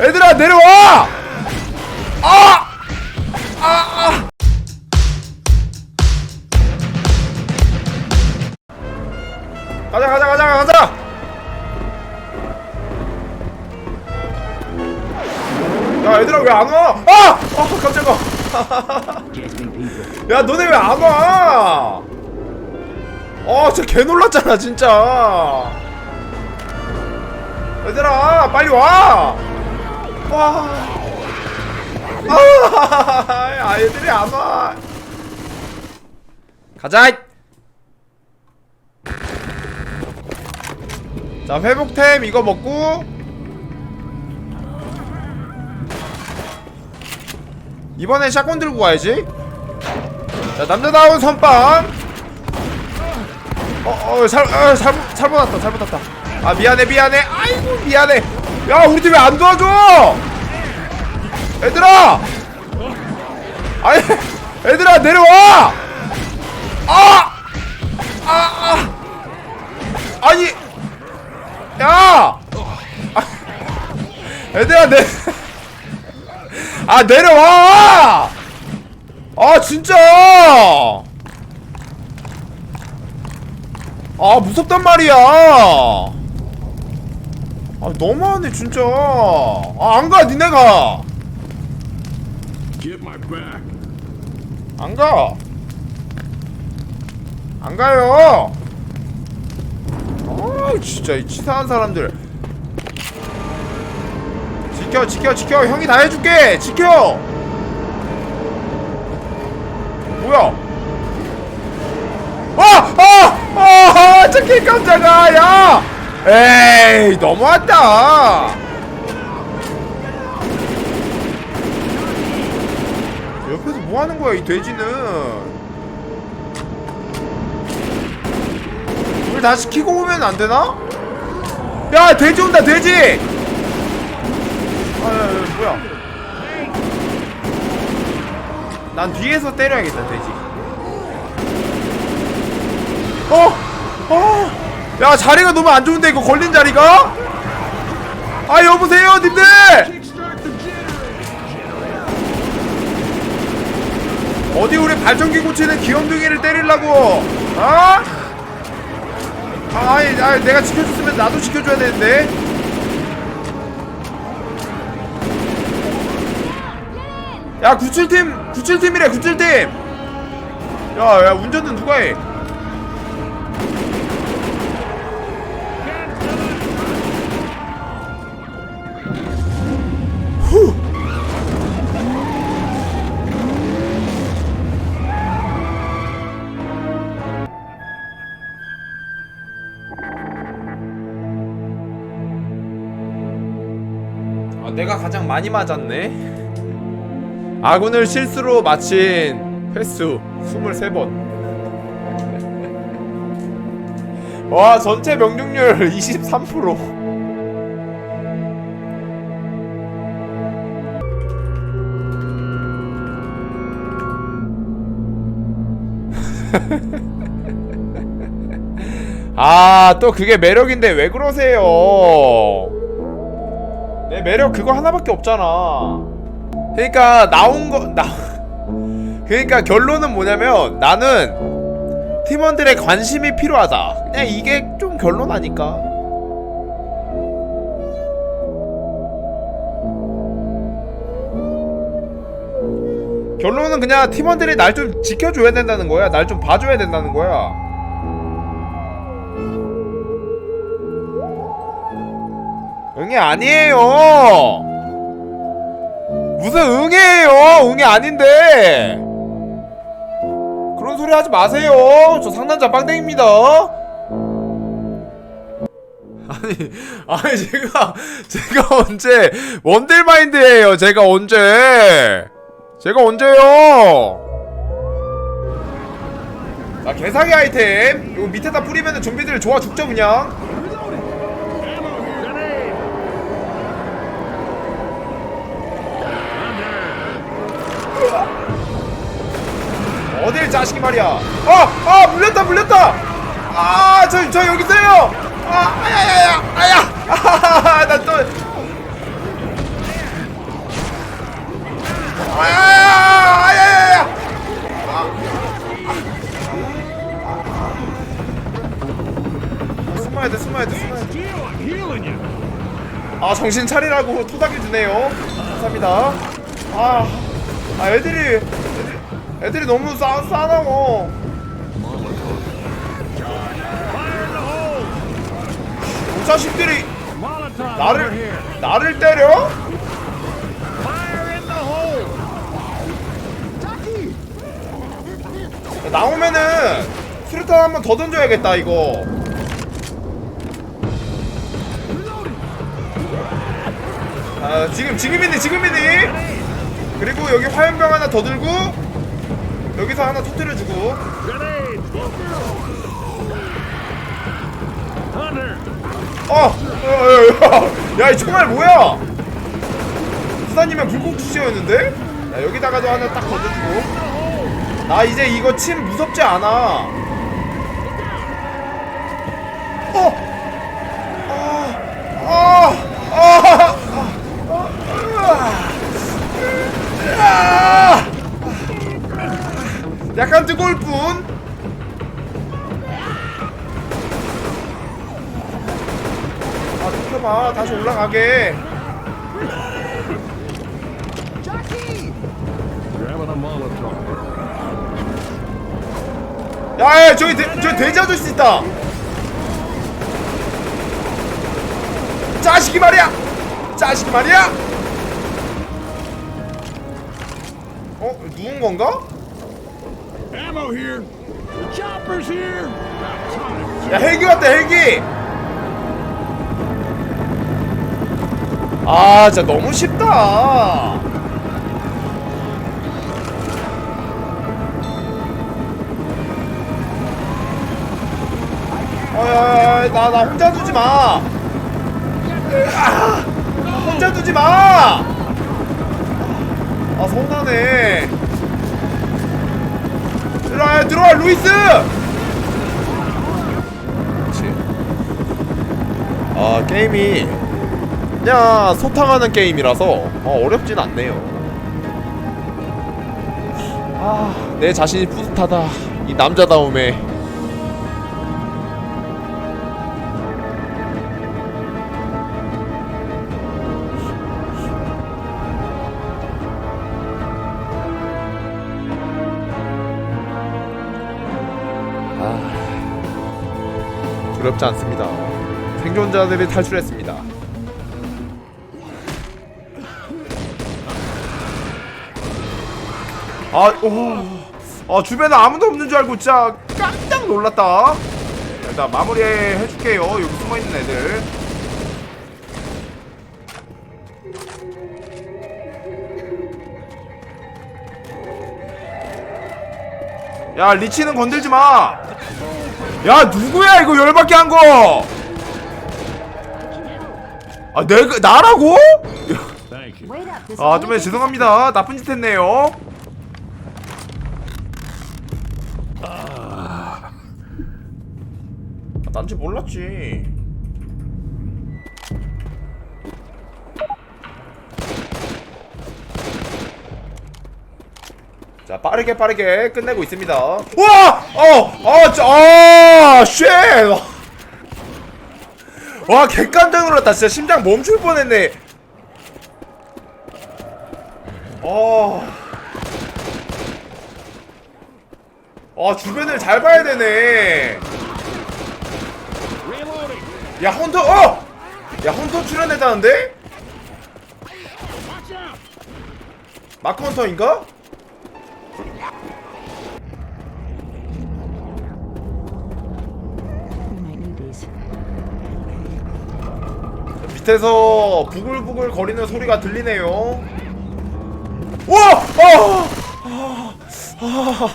얘들아 내려와! 아! 아! 아! 가자 가자 가자 가자! 야 얘들아 왜 안 와? 아! 아 깜짝아! 야 너네 왜 안 와? 아 진짜 개 놀랐잖아 진짜 얘들아 빨리 와! 와! 아, 얘들이 안 와. 가자. 자, 회복템 이거 먹고 이번엔 샷건 들고 가야지. 자, 남자다운 선빵. 어, 어, 잘, 어, 잘못, 잘못 왔다, 잘못 왔다. 아, 미안해, 미안해. 아이고, 미안해. 야, 우리 팀 왜 안 도와줘? 얘들아! 아니, 얘들아, 내려와! 아! 아, 아! 아니, 야! 아, 얘들아, 내, 아, 내려와! 아, 진짜! 아, 무섭단 말이야! 아, 너무하네, 진짜. 아, 안 가, 니네가! Get my back. 안 가. 안 가요. 아, 진짜 이 치사한 사람들. 지켜, 지켜, 지켜. 형이 다 해줄게. 지켜. 뭐야? 아, 아, 아, 저개 깜짝아, 야. 에이, 너무했다. 옆에서 뭐 하는 거야 이 돼지는 우리 다시 키고 오면 안 되나? 야 돼지 온다 돼지 아 야, 야, 뭐야 난 뒤에서 때려야겠다 돼지 어? 어? 야 자리가 너무 안 좋은데 이거 걸린 자리가? 아 여보세요 님들 어디 우리 발전기 고치는 귀염둥이를 때리려고 어? 아이, 아이 내가 지켜줬으면 나도 지켜줘야 되는데 야 97팀 97팀이래 97팀 야야 운전은 누가 해 가 가장 많이 맞았네. 아군을 실수로 마친 횟수 23번. 와, 전체 명중률 23%. 아, 또 그게 매력인데 왜 그러세요? 내 매력 그거 하나밖에 없잖아. 그러니까 나온 거 나. 그러니까 결론은 뭐냐면 나는 팀원들의 관심이 필요하다. 그냥 이게 좀 결론 아닐까? 결론은 그냥 팀원들이 날 좀 지켜줘야 된다는 거야. 날 좀 봐줘야 된다는 거야. 응애 아니에요. 무슨 응애예요? 응애 아닌데. 그런 소리 하지 마세요. 저 상남자 빵땡입니다. 아니, 아니 제가 제가 언제 원딜 마인드예요. 제가 언제? 제가 언제요? 자 개사기 아이템 이거 밑에다 뿌리면은 좀비들 좋아 죽죠 그냥. 어딜 자식이 말이야? 아아 물렸다 물렸다! 아! 저, 저 여기 있어요! 아 아야야야 아야! 아하하하 나또 아야야야 아야야야! 아, 숨어야 돼 숨어야 돼 숨어야 돼아 정신 차리라고 토닥여 주네요. 감사합니다. 아. 아 애들이 애들이, 애들이 너무 싸 싸나워. 이 자식들이 Molotov 나를 나를 때려? 나오면은 수류탄 한 번 더 던져야겠다 이거. 아 지금 지금이니 지금이니. 그리고 여기 화염병 하나 더 들고 여기서 하나 터뜨려주고. 어, 어, 어, 야, 야, 이 총알 뭐야? 수사님은 불꽃주시였는데? 야, 여기다가도 하나 딱 던져주고. 나 이제 이거 침 무섭지 않아. 어, 아, 아, 아, 약간 뜨거울 뿐. 아, 지켜봐. 다시 올라가게. 야, 야 저기, 돼, 저기 돼지 아저씨 있다. 자식이 말이야. 자식이 말이야. 누운 건가? 야, 헬기 왔다, 헬기. 아, 진짜 너무 쉽다. 어, 야, 야, 야, 나, 나 혼자 두지 마. 아, 혼자 두지 마. 아, 서운하네. 들어와, 들어와, 루이스. 그렇지. 아, 게임이 그냥 소탕하는 게임이라서 어, 어렵진 않네요. 아, 내 자신이 뿌듯하다. 이 남자다움에. 두렵지 않습니다. 생존자들이 탈출했습니다. 아, 오, 아 주변에 아무도 없는 줄 알고 진짜 깜짝 놀랐다. 일단 마무리 해줄게요. 여기 숨어 있는 애들. 야 리치는 건들지 마. 야 누구야 이거 열받게 한 거? 아 내가 나라고? Up. This 아, 좀 죄송합니다. 나쁜 짓 했네요. 아, 난지 몰랐지. 자, 빠르게 빠르게 끝내고 있습니다. 우와! 어! 어! 저, 아! 쉣! 와, 개깜짝 놀랐다. 진짜 심장 멈출 뻔했네. 어. 아 주변을 잘 봐야 되네. 야 헌터 어! 야 헌터 출연했다는데? 마크 헌터인가? 밑에서 부글부글 거리는 소리가 들리네요. 우와! 아! 아! 아!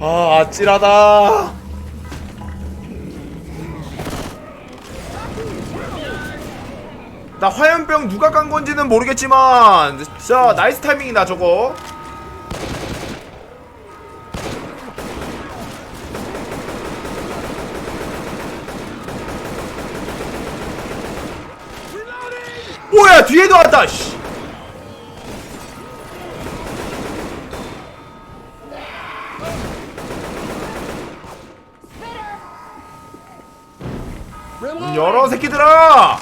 아, 아찔하다. 나 화염병 누가 깐 건지는 모르겠지만 진짜 나이스 타이밍이다 저거. 뒤에도 왔다 씨. 문 열어 새끼들아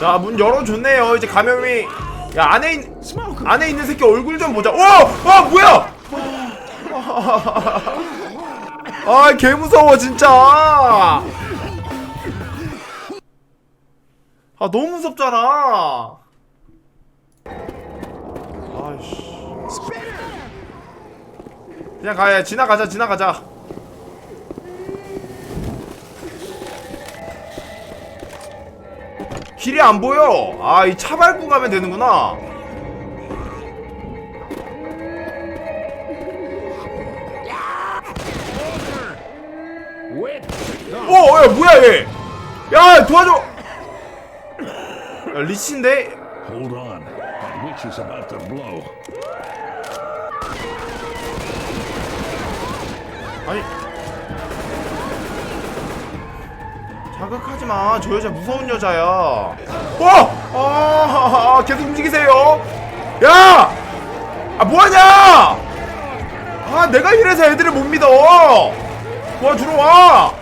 자 문 열어줬네요 이제 감염이 야 안에 있 안에 있는 새끼 얼굴 좀 보자. 오! 아 뭐야? 아, 개 무서워 진짜. 아, 너무 무섭잖아. 아이씨. 그냥 가야 지나가자, 지나가자. 길이 안 보여. 아, 이 차 밟고 가면 되는구나. 뭐야 얘? 야, 도와줘. 야, 리치인데? Hold on. That witch is about to blow. 아니. 자극하지 마. 저 여자 무서운 여자야. 어! 아, 계속 움직이세요. 야! 아, 뭐하냐? 아, 내가 이래서 애들을 못 믿어. 와.